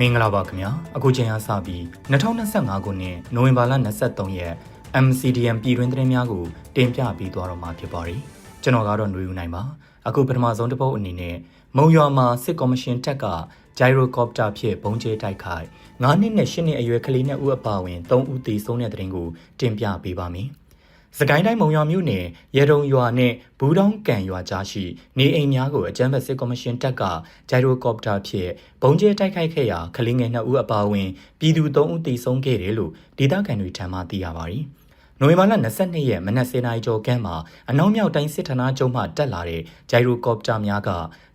မင်္ဂလာပါခင်ဗျာအခုချိန်အားစပြီး2025ခုနှစ်နိုဝင်ဘာလ23ရက် MCDM ပြည်တွင်းသတင်းများကိုတင်ပြပေးသွားတော့မှာဖြစ်ပါတယ်ကျွန်တော်ကတော့ຫນွေဦးနိုင်ပါအခုပထမဆုံးတစ်ပုတ်အနေနဲ့မုံရွာမှာစစ်ကော်မရှင်တက်ကဂျိုင်ရိုကော်ပတာဖြင့်ပုံကျဲတိုက်ခိုက်9နှစ်နဲ့10နှစ်အရွယ်ကလေးနဲ့ဦးအပါဝင်3ဦးသေဆုံးတဲ့တဲ့တင်ကိုတင်ပြပေးပါမယ် စကိုင်းတိုင်းမုံရွာမြို့နယ်ရေတုံရွာနဲ့ဘူးတောင်းကန်ရွာကြားရှိနေအိမ်များကိုအကြမ်းဖက်စစ်ကော်မရှင်တပ်ကဂျိုင်ရိုကော်ပတာဖြင့်ဘုံကျဲတိုက်ခိုက်ခဲ့ရာကလေးငယ်2ဦးအပါအဝင်ပြည်သူ3ဦးသေဆုံးခဲ့တယ်လို့ဒေသခံတွေထံမှသိရပါတယ်။နိုဝင်ဘာလ22ရက်မနက်7:00နာရီကျော်ခန့်မှာအနောက်မြောက်တိုင်းစစ်ဌာနချုပ်မှတက်လာတဲ့ဂျိုင်ရိုကော်ပတာများက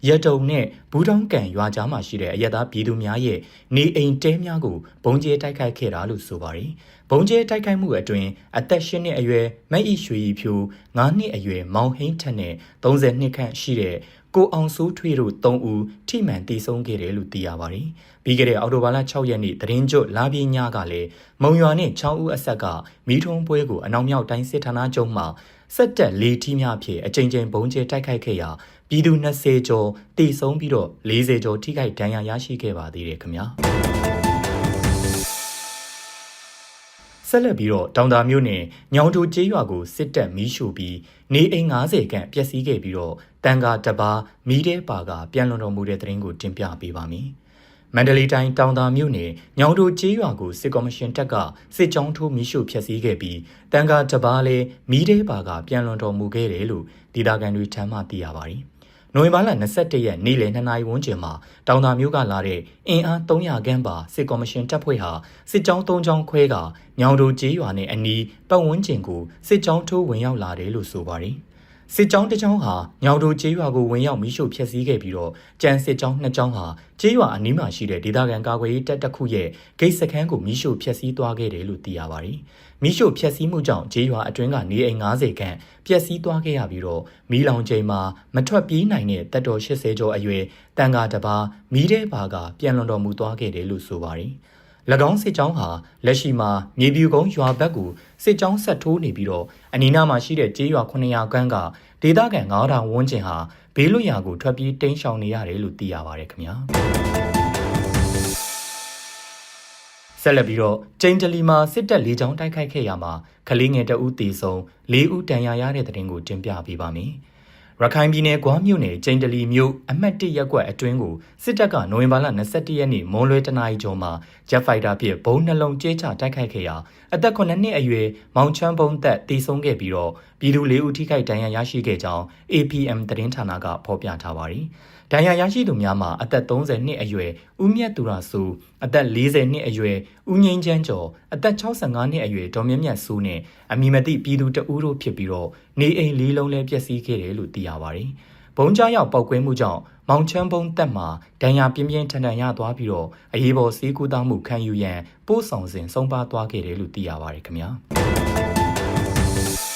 ရတုံနဲ့ဘူးတောင်းကန်ရွာကြားမှာရှိတဲ့အရက်သားပြည်သူများရဲ့နေအိမ်တဲများကိုဘုံကျဲတိုက်ခိုက်ခဲ့တာလို့ဆိုပါတယ်။ဘုံကျဲတိုက်ခိုက်မှုအတွင်းအသက်၈နှစ်အရွယ်မက်ဤရွှေရီဖြူ9နှစ်အရွယ်မောင်ဟိန်းထက်နဲ့30နှစ်ခန့်ရှိတဲ့ကိုအောင်စိုးထွေးတို့3ဦးထိမှန်ตีဆုံးခဲ့တယ်လို့သိရပါတယ်။ပြီးခဲ့တဲ့အောက်တိုဘာလ6ရက်နေ့သတင်းကြွလာပြင်းညကလည်းမုံရွာနဲ့6ဦးအဆက်ကမီးထုံးပွဲကိုအနောက်မြောက်တိုင်းစစ်ဌာနချုပ်မှစက်တက်လေးထီးများဖြင့်အကြိမ်ကြိမ်ဘုံကျဲတိုက်ခိုက်ခဲ့ရာ ပြည်သူ20ကျော်တိဆုံးပြီးတော့40ကျော်ထိခိုက်ဒဏ်ရာရရှိခဲ့ပါသေးတယ်ခင်ဗျာဆက်လက်ပြီးတော့တောင်တာမြို့နယ်ညောင်တိုကျေးရွာကိုစစ်တပ်မီးရှို့ပြီးနေအိမ်90ခန့်ပျက်စီးခဲ့ပြီးတော့တန်ကာတပါမီးတဲပါကပြန်လွန်တော်မူတဲ့တဲ့ရင်ကိုတင်ပြပေးပါမယ်။မန္တလေးတိုင်းတောင်တာမြို့နယ်ညောင်တိုကျေးရွာကိုစစ်ကော်မရှင်တပ်ကစစ်ကြောင်းထိုးမီးရှို့ဖျက်ဆီးခဲ့ပြီးတန်ကာတပါလည်းမီးတဲပါကပြန်လွန်တော်မူခဲ့တယ်လို့ဒေသခံတွေထံမှသိရပါတယ်။ နိုဝင်ဘာလ22ရက်နေ့လယ်2နာရီဝန်းကျင်မှာတောင်သာမြို့ကလာတဲ့အင်အား300ခန်းပါစစ်ကော်မရှင်တပ်ဖွဲ့ဟာစစ်ကြောင်း3ကြောင်းခွဲကညောင်တိုကျေးရွာနဲ့အနီးပတ်ဝန်းကျင်ကိုစစ်ကြောင်းထိုးဝင်ရောက်လာတယ်လို့ဆိုပါတယ်။ စစ်ကြောင်းတစ်ကြောင်းဟာညောင်တိုကျေးရွာကိုဝင်ရောက်မိရှုဖျက်ဆီးခဲ့ပြီးတော့ကြံစစ်ကြောင်းနှစ်ကြောင်းဟာကျေးရွာအနီးမှာရှိတဲ့ဒေသခံကာကွယ်ရေးတပ်တစ်ခုရဲ့ဂိတ်စခန်းကိုမိရှုဖျက်ဆီးသွားခဲ့တယ်လို့သိရပါတယ်။မိရှုဖျက်ဆီးမှုကြောင့်ကျေးရွာအတွင်းကနေအိမ်90ခန့်ပျက်စီးသွားခဲ့ရပြီးတော့မီးလောင်ချိန်မှာမထွက်ပြေးနိုင်တဲ့တပ်တော်80ကျော်အရွယ်တန်ကာတပါမီးတဲ့ပါကပြန်လွန်တော်မူသွားခဲ့တယ်လို့ဆိုပါတယ်။၎ င်းစစ်ကြောင်းဟာလက်ရှိမှာမြေပြူကုန်းရွာဘက်ကိုစစ်ကြောင်းဆက်ထိုးနေပြီးတော့အနီးနားမှာရှိတဲ့ကျေးရွာ900ခန်းကဒေသခံ9000ဝန်းကျင်ဟာဘေးလွတ်ရာကိုထွက်ပြေးတိမ်းရှောင်နေရတယ်လို့သိရပါတယ်ခင်ဗျာဆက်လက်ပြီးတော့ကျိန်တလီမှာစစ်တပ်လေးချောင်းတိုက်ခိုက်ခဲ့ရမှာကလေးငယ်တဦးသေဆုံး၄ဦးတန်ရာရတဲ့တဲ့တင်ကိုတင်ပြပေးပါမယ်။ ရခိုင်ပြည်နယ်ကွာမြို့နယ်ကျိန်တလီမြို့အမှတ်၁ရပ်ကွက်အတွင်းကိုစစ်တပ်ကနိုဝင်ဘာလ22ရက်နေ့မွန်လွဲတနာရီကျော်မှာဂျက်ဖိုက်တာဖြင့်ဘုံနှလုံးကျဲချတိုက်ခိုက်ခဲ့ရာအသက်9နှစ်အရွယ်မောင်ချမ်းဘုံသက်တေဆုံးခဲ့ပြီးတော့ပြည်သူ၄ဦးထိခိုက်ဒဏ်ရာရရှိခဲ့ကြောင်း APM သတင်းဌာနကဖော်ပြထားပါတယ်။ ဒဏ်ရာရရှိသူများမှာအသက်30နှစ်အရွယ်ဦးမြတ်သူရစုအသက်40နှစ်အရွယ်ဦးငိမ့်ချမ်းကျော်အသက်65နှစ်အရွယ်ဒေါ်မြတ်မြတ်စုနဲ့အမိမသိပြည်သူတအူးတို့ဖြစ်ပြီးတော့နေအိမ်လေးလုံးလည်းပျက်စီးခဲ့တယ်လို့သိရပါတယ်။ဘုံကြားရောက်ပောက်ကွဲမှုကြောင့်မောင်ချမ်းဘုံတက်မှာဒဏ်ရာပြင်းပြင်းထန်ထန်ရသွားပြီးတော့အရေးပေါ်ဆေးကုသမှုခံယူရန်ပို့ဆောင်စဉ်ဆုံးပါသွားခဲ့တယ်လို့သိရပါတယ်ခင်ဗျာ။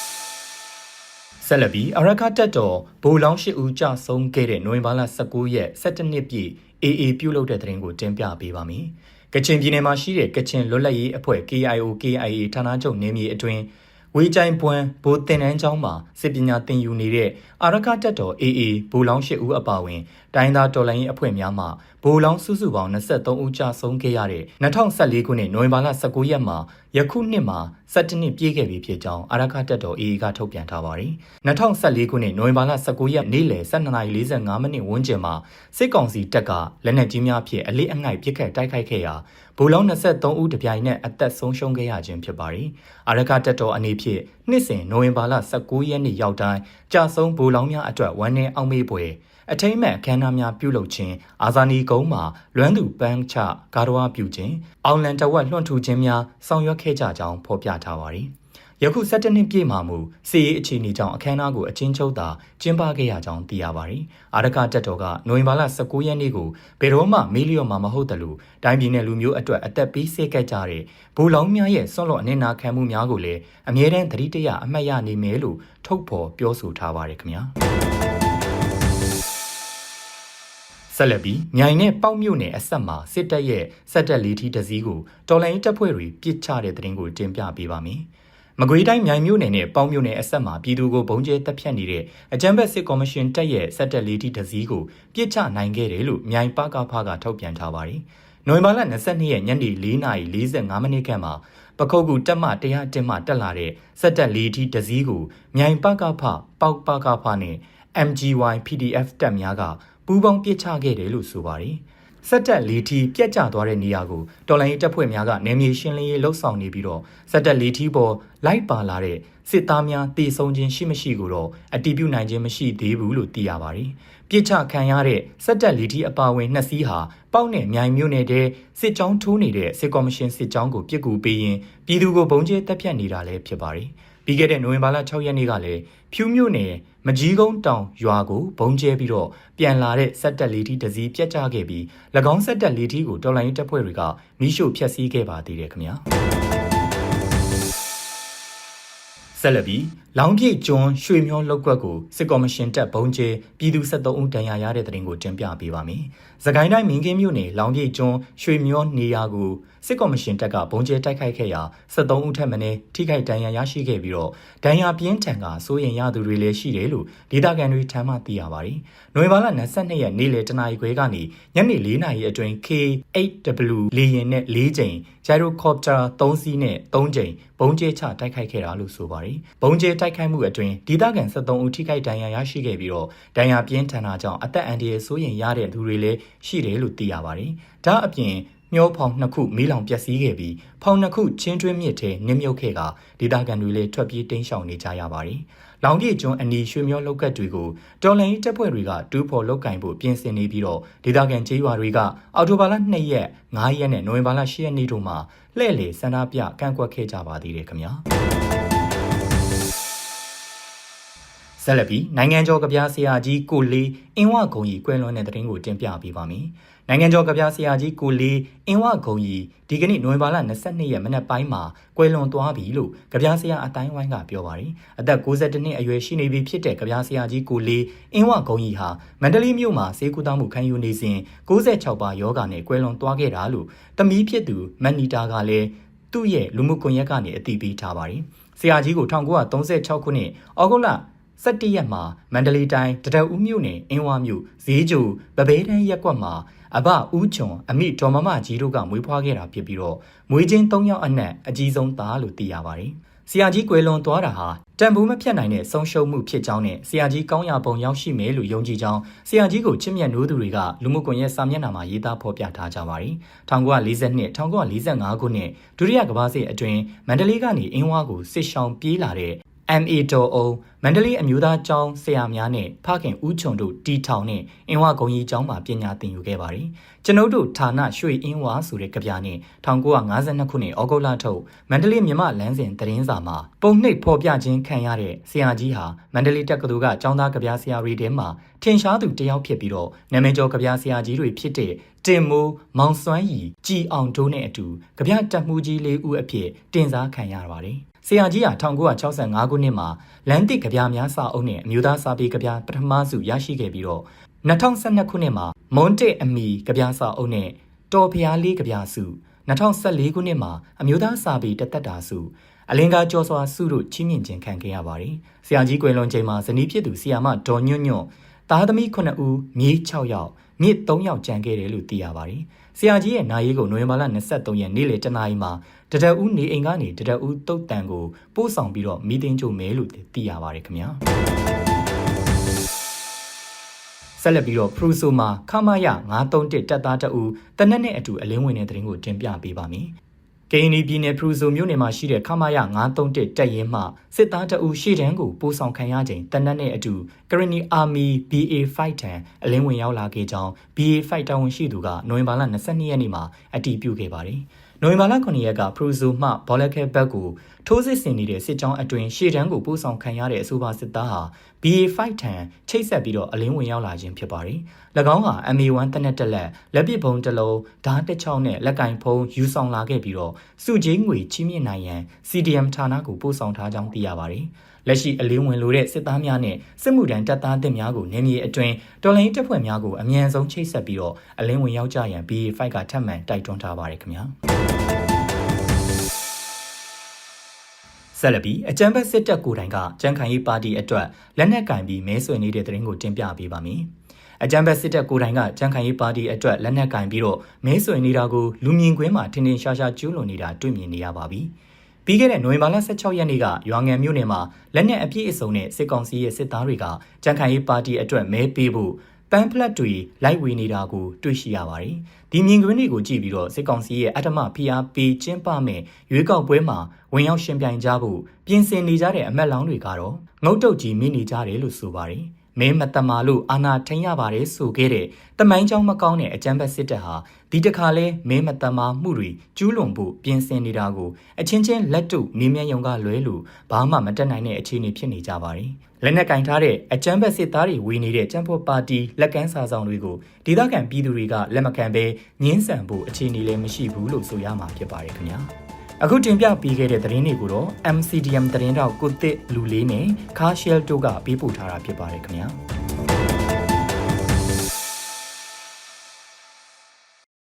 ဆက်လက်ပြီးအရခတက်တော်ဘိုလောင်းရှိဦးကြဆုံးခဲ့တဲ့နိုဝင်ဘာလ19ရက်17နှစ်ပြည့် AA ပြုလုပ်တဲ့တဲ့ရင်ကိုတင်ပြပေးပါမယ်။ကချင်ပြည်နယ်မှာရှိတဲ့ကချင်လွတ်လပ်ရေးအဖွဲ့ KIO KIA ဌာနချုပ်နေမြေအတွင်း ဝေကြိုင်ပွန်းဘိုတင်နန်းကျောင်းမှာစစ်ပညာသင်ယူနေတဲ့အာရကတက်တော် AA ဘိုလောင်းရှိဦးအပါဝင်တိုင်းသားတော်လိုင်းရေးအဖွဲ့များမှဘိုလောင်းစုစုပေါင်း23ဦးကြာဆုံးခဲ့ရတဲ့2014ခုနှစ်နိုဝင်ဘာလ19ရက်မှာယခုနှစ်မှာ17နှစ်ပြည့်ခဲ့ပြီဖြစ်ကြောင်းအာရခတက်တော် AA ကထုတ်ပြန်ထားပါတယ်။2014ခုနှစ်နိုဝင်ဘာလ19ရက်နေ့လယ်12:45မိနစ်ဝန်းကျင်မှာစစ်ကောင်စီတပ်ကလက်နက်ကြီးများဖြင့်အလေးအငိုက်ပစ်ခတ်တိုက်ခိုက်ခဲ့ရာ ဘူလောင်း23ဦးတပြိုင်နက်အသက်ဆုံးရှုံးခဲ့ရခြင်းဖြစ်ပါတယ်။အာရခတက်တော်အနေဖြင့်နှစ်စဉ်နိုဝင်ဘာလ19ရက်နေ့ရောက်တိုင်းကြာဆုံးဘူလောင်းများအတွက်ဝမ်းနည်းအောင်မေးပွဲအထိမ့်မဲ့အခမ်းအနားများပြုလုပ်ခြင်းအာဇာနည်ကုန်းမှာလွမ်းသူပန်းချဂါရဝပြုခြင်းအောင်လန်တဝက်လွှန့်ထူခြင်းများဆောင်ရွက်ခဲ့ကြကြောင်းဖော်ပြထားပါသည် ယခု17နှစ်ပြည့်မှာမူစီရေးအခြေအနေကြောင့်အခမ်းအနားကိုအချင်းချုပ်သာကျင်းပခဲ့ရကြောင်းသိရပါတယ်။အာရကတက်တော်ကနိုဝင်ဘာလ19ရက်နေ့ကိုဘယ်တော့မှမေးလျော့မှာမဟုတ်တယ်လို့တိုင်းပြည်နယ်လူမျိုးအတွက်အသက်ပေးစေခဲ့ကြတဲ့ဘူလောင်းများရဲ့ဆွန့်လွတ်အနေနာခံမှုများကိုလည်းအမြဲတမ်းသတိတရအမှတ်ရနေမယ်လို့ထုတ်ဖော်ပြောဆိုထားပါတယ်ခင်ဗျာ။ဆက်လက်ပြီးမြိုင်နဲ့ပေါက်မြို့နယ်အဆက်မှာစစ်တပ်ရဲ့စက်တက်လေးထီးတစည်းကိုတော်လိုင်းတပ်ဖွဲ့တွေပြစ်ချတဲ့တဲ့ရင်ကိုတင်ပြပေးပါမယ်။ မကွေးတိုင်းမြိုင်မြို့နယ်နဲ့ပေါက်မြို့နယ်အဆက်မှာပြည်သူကိုဘုံကျဲတပ်ဖြတ်နေတဲ့အကြံဘက်စစ်ကော်မရှင်တပ်ရဲ့စက်တက်လေးထီးတစည်းကိုပြစ်ချနိုင်ခဲ့တယ်လို့မြိုင်ပကဖကထုတ်ပြန်ထားပါတယ်။နိုဝင်ဘာလ22ရက်ညနေ4:45မိနစ်ခန့်မှာပခုတ်ကူတက်မ100တင်မှတက်လာတဲ့စက်တက်လေးထီးတစည်းကိုမြိုင်ပကဖပေါက်ပကဖနဲ့ MGY PDF တပ်များကပူးပေါင်းပစ်ချခဲ့တယ်လို့ဆိုပါတယ်။ စက်တက်လေးထီးပြက်ကျသွားတဲ့နေရာကိုတော်လိုင်းတပ်ဖွဲ့များကနေမြေရှင်းလင်းရေးလှုပ်ဆောင်နေပြီးတော့စက်တက်လေးထီးပေါ်လိုက်ပါလာတဲ့စစ်သားများတေဆုံခြင်းရှိမရှိကိုတော့အတိပြုနိုင်ခြင်းမရှိသေးဘူးလို့သိရပါတယ်။ပြစ်ချခံရတဲ့စက်တက်လီတီအပါဝင်နှစ်စီးဟာပေါက်နဲ့မြိုင်မြို့နယ်တဲ့စစ်ကြောင်းထိုးနေတဲ့စစ်ကော်မရှင်စစ်ကြောင်းကိုပြစ်ကူပေးရင်ပြည်သူကိုဘုံကျဲတက်ဖြတ်နေတာလည်းဖြစ်ပါတယ်။ ပြီးခဲ့တဲ့နိုဝင်ဘာလ6ရက်နေ့ကလည်းဖြူးမြို့နယ်မကြီးကုန်းတောင်ရွာကိုဘုံကျဲပြီးတော့ပြန်လာတဲ့စက်တက်လီတီတစည်းပြတ်ကျခဲ့ပြီး၎င်းစက်တက်လီတီကိုတော်လိုင်းတပ်ဖွဲ့တွေကမိရှို့ဖျက်ဆီးခဲ့ပါသေးတယ်ခင်ဗျာ။ဆက်လက်ပြီး လောင်ပြည့်ကျွန်းရွှေမျောလောက်ကွက်ကိုစစ်ကော်မရှင်တပ်ဘုံကျဲပြည်သူ73ဦးတန်ရာရတဲ့တဲ့တင်ကိုတင်ပြပေးပါမယ်။သခိုင်းတိုင်းမင်းကင်းမြို့နယ်လောင်ပြည့်ကျွန်းရွှေမျောနေရာကိုစစ်ကော်မရှင်တပ်ကဘုံကျဲတိုက်ခိုက်ခဲ့ရာ73ဦးထက်မနည်းထိခိုက်ဒဏ်ရာရရှိခဲ့ပြီးတော့ဒဏ်ရာပြင်းထန်ကစိုးရင်ရသူတွေလည်းရှိတယ်လို့ဒေသခံတွေထံမှသိရပါတယ်။နိုဝင်ဘာလ22ရက်နေ့လယ်တနာရီခွဲကနေညနေ4နာရီအတွင်း K8W လေယာဉ်နဲ့4ကြိမ် Gyrocopter 3စီးနဲ့3ကြိမ်ဘုံကျဲချတိုက်ခိုက်ခဲ့တာလို့ဆိုပါတယ်။ဘုံကျဲတိုက်ခိုက်မှုအတွင်းဒေသခံ73ဦးထိခိုက်ဒဏ်ရာရရှိခဲ့ပြီးတော့ဒဏ်ရာပြင်းထန်တာကြောင့်အသက်အန္တရာယ်ဆိုးရင်ရတဲ့သူတွေလည်းရှိတယ်လို့သိရပါတယ်။ဒါအပြင်မျောဖောင်နှစ်ခုမီးလောင်ပျက်စီးခဲ့ပြီးဖောင်နှစ်ခုချင်းတွင်းမြစ်ထဲနစ်မြုပ်ခဲ့ကဒေသခံတွေလည်းထွက်ပြေးတိမ်းရှောင်နေကြရပါတယ်။လောင်ပြေကျွန်းအနီရွှေမျောလောက်ကတ်တွေကိုတော်လိုင်းတပ်ဖွဲ့တွေကတူးဖော်လောက်ကင်ဖို့ပြင်ဆင်နေပြီးတော့ဒေသခံကျေးရွာတွေကအော်တိုဘာလ2ရက်9ရက်နဲ့နိုဝင်ဘာလ10ရက်နေ့တို့မှာလှည့်လေစန္ဒပြကန့်ကွက်ခဲ့ကြပါသေးတယ်ခင်ဗျာ။ ဆက်လက်ပြီးနိုင်ငံကျော်ကဗျာဆရာကြီးကိုလေးအင်းဝဂုံကြီးကွယ်လွန်တဲ့တဲ့ရင်ကိုတင်ပြပေးပါမယ်။နိုင်ငံကျော်ကဗျာဆရာကြီးကိုလေးအင်းဝဂုံကြီးဒီကနေ့နိုဝင်ဘာလ22ရက်မနက်ပိုင်းမှာကွယ်လွန်သွားပြီလို့ကဗျာဆရာအတိုင်းဝိုင်းကပြောပါတယ်။အသက်62နှစ်အရွယ်ရှိနေပြီဖြစ်တဲ့ကဗျာဆရာကြီးကိုလေးအင်းဝဂုံကြီးဟာမန္တလေးမြို့မှာစေကူတောင်းမှုခံယူနေစဉ်66ပါယောဂနဲ့ကွယ်လွန်သွားခဲ့တာလို့တမီးဖြစ်သူမန်နီတာကလည်းသူ့ရဲ့လူမှုကွန်ရက်ကနေအတည်ပြုထားပါတယ်။ဆရာကြီးကို1936ခုနှစ်ဩဂုတ်လ 17ရက်မှာမန္တလေးတိုင်းတရဦးမြို့နယ်အင်းဝါမြို့ဈေးကျူဗဘဲတန်းရက်ကွက်မှာအဘဦးချွန်အမိဒေါ်မမကြီးတို့ကမွေးဖွားခဲ့တာဖြစ်ပြီးတော့မွေးချင်း၃ယောက်အနက်အကြီးဆုံးသားလို့သိရပါတယ်။ဆရာကြီးကွယ်လွန်သွားတာဟာတန်ဖိုးမဖြတ်နိုင်တဲ့ဆုံးရှုံးမှုဖြစ်ကြောင်းနဲ့ဆရာကြီးကောင်းရာပုံရောက်ရှိမယ်လို့ယုံကြည်ကြောင်းဆရာကြီးကိုချစ်မြတ်နိုးသူတွေကလူမှုကွန်ရက်စာမျက်နှာမှာရေးသားဖော်ပြထားကြပါတယ်။1942 1945ခုနှစ်ဒုတိယကမ္ဘာစစ်အတွင်းမန္တလေးကနေအင်းဝါကိုစစ်ရှောင်ပြေးလာတဲ့ MA တော်အောင်မန္တလေးအမျိုးသားကျောင်းဆရာများနဲ့ဖခင်ဦးချုံတို့တီထောင်နဲ့အင်းဝဂုံကြီးကျောင်းမှာပညာသင်ယူခဲ့ပါတယ်။ကျွန်ုပ်တို့ဌာနရွှေအင်းဝါဆိုတဲ့ကြပြနဲ့1952ခုနှစ်ဩဂုတ်လထုတ်မန္တလေးမြမလန်းစဉ်သတင်းစာမှာပုံနှိပ်ဖော်ပြခြင်းခံရတဲ့ဆရာကြီးဟာမန္တလေးတက္ကသိုလ်ကကျောင်းသားကြပြဆရာတွေထဲမှာထင်ရှားသူတယောက်ဖြစ်ပြီးတော့နာမည်ကျော်ကြပြဆရာကြီးတွေဖြစ်တဲ့တင်မိုးမောင်စွမ်းရီကြည်အောင်တို့နဲ့အတူကြပြတက်မှုကြီးလေးဦးအဖြစ်တင်စားခံရပါတယ်။ ဆရာကြီးဟာ1965ခုနှစ်မှာလန်တစ်ကြပြများစာအုပ်နဲ့အမျိုးသားစာပေကြပြပထမစုရရှိခဲ့ပြီးတော့2012ခုနှစ်မှာမွန်တစ်အမီကြပြစာအုပ်နဲ့တော်ဖျားလေးကြပြစု2014ခုနှစ်မှာအမျိုးသားစာပေတသက်တာစုအလင်္ကာကျော်စွာစုတို့ချင်းမြင့်ခြင်းခံခဲ့ရပါတယ်။ဆရာကြီးကွယ်လွန်ချိန်မှာဇနီးဖြစ်သူဆီယာမဒေါ်ညွန့်ညွန့်သားသမီး9ဦးမြေး6ယောက်မြစ်3ယောက်ကြံခဲ့တယ်လို့သိရပါတယ်။ ဆရာကြီးရဲ့နာရေးကိုနိုဝင်ဘာလ23ရက်နေ့လယ်တနာရီမှာတရဦးနေအိမ်ကနေတရဦးတုတ်တန်ကိုပို့ဆောင်ပြီးတော့မီတင်ကြိုမဲလို့သိရပါတယ်ခင်ဗျာဆက်လက်ပြီးတော့ဖရူဆိုမှာခမရ931တက်သားတအူတနက်နဲ့အတူအလင်းဝင်တဲ့တဲ့ရင်ကိုတင်ပြပေးပါမယ် ကရင်ပြည်နယ်ဖရူဆိုမြို့နယ်မှာရှိတဲ့ခမာယ931တပ်ရင်းမှစစ်သားတအူရှေ့တန်းကိုပို့ဆောင်ခံရချိန်တနက်နဲ့အတူကရနီအာမီ BA5 တန်အလင်းဝင်ရောက်လာခဲ့ကြောင်း BA5 တာဝန်ရှိသူကနိုဝင်ဘာလ22ရက်နေ့မှာအတည်ပြုခဲ့ပါတယ်။ နိုဝင်ဘာလ9ရက်ကဖရူဇိုမှဘောလကဲဘက်ကိုထိုးစစ်ဆင်နေတဲ့စစ်ကြောင်းအတွင်းရှေ့တန်းကိုပို့ဆောင်ခံရတဲ့အဆိုပါစစ်သားဟာ BA5 ထံချိတ်ဆက်ပြီးတော့အလင်းဝင်ရောက်လာခြင်းဖြစ်ပါတယ်။၎င်းဟာ MA1 တနက်တက်လက်လက်ပစ်ဘုံတစ်လုံးဓာတ်တစ်ချောင်းနဲ့လက်ကင်ဖုံးယူဆောင်လာခဲ့ပြီးတော့စုချင်းငွေချီးမြှင့်နိုင်ရန် CDM ဌာနကိုပို့ဆောင်ထားကြောင်းသိရပါတယ်။လက်ရှိအလင်းဝင်လိုတဲ့စစ်သားများနဲ့စစ်မှုထမ်းတပ်သားသစ်များကိုနေမြေအတွင်းတော်လိုင်းတပ်ဖွဲ့များကိုအမြန်ဆုံးချိတ်ဆက်ပြီးတော့အလင်းဝင်ရောက်ကြရန် BA5 ကထပ်မံတိုက်တွန်းထားပါတယ်ခင်ဗျာ။ဆက်လက်ပြီးအကြံဖက်စစ်တပ်ကိုယ်တိုင်ကကြံခိုင်ရေးပါတီအတွက်လက်နက်ကင်ပြီးမဲဆွယ်နေတဲ့တဲ့ရင်ကိုတင်ပြပေးပါမယ်။အကြံဘက်စစ်တပ်ကိုယ်တိုင်ကကြံ့ခိုင်ရေးပါတီအတွက်လက်နက်ကင်ပြီးတော့မဲဆွယ်နေတာကိုလူမြင်ကွင်းမှာထင်ထင်ရှားရှားကျူးလွန်နေတာတွေ့မြင်နေရပါပြီ။ပြီးခဲ့တဲ့နိုဝင်ဘာလ16ရက်နေ့ကရွာငံမြို့နယ်မှာလက်နက်အပြည့်အစုံနဲ့စစ်ကောင်စီရဲ့စစ်သားတွေကကြံ့ခိုင်ရေးပါတီအတွက်မဲပေးဖို့ ပန်းဖလက်တွေလိုက်ဝေနေတာကိုတွေ့ရှိရပါတယ်။ဒီမြင်ကွင်းတွေကိုကြည့်ပြီးတော့စစ်ကောင်စီရဲ့အထမဖိအားပေးကျင်းပမဲ့ရွေးကောက်ပွဲမှာဝင်ရောက်ရှင်ပြိုင်ကြဖို့ပြင်ဆင်နေကြတဲ့အမက်လောင်းတွေကတော့ငုတ်တုတ်ကြီးမိနေကြတယ်လို့ဆိုပါတယ်။မဲမတမာလို့အာနာထိန်ရပါတယ်ဆိုခဲ့တဲ့တမိုင်းကြောင်းမကောင်းတဲ့အကြမ်းဖက်စစ်တပ်ဟာဒီတစ်ခါလဲမဲမတမာမှုတွေကျူးလွန်ဖို့ပြင်ဆင်နေတာကိုအချင်းချင်းလက်တုနေမြယုံကလွဲလို့ဘာမှမတက်နိုင်တဲ့အခြေအနေဖြစ်နေကြပါတယ်။ လက်နက်ကင်ထားတဲ့အကြမ်းဖက်စစ်သားတွေဝေနေတဲ့ကြံ့ဖို့ပါတီလက်ကမ်းစာဆောင်တွေကိုဒေသခံပြည်သူတွေကလက်မခံဘဲငင်းဆန်ဖို့အခြေအနေလည်းမရှိဘူးလို့ဆိုရမှာဖြစ်ပါတယ်ခင်ဗျာ။အခုတင်ပြပေးခဲ့တဲ့သတင်းတွေကိုတော့ MCDM သတင်းတောက်ကိုတစ်လူလေးနဲ့ Car Shell တို့ကပေးပို့ထားတာဖြစ်ပါတယ်ခင်ဗျာ။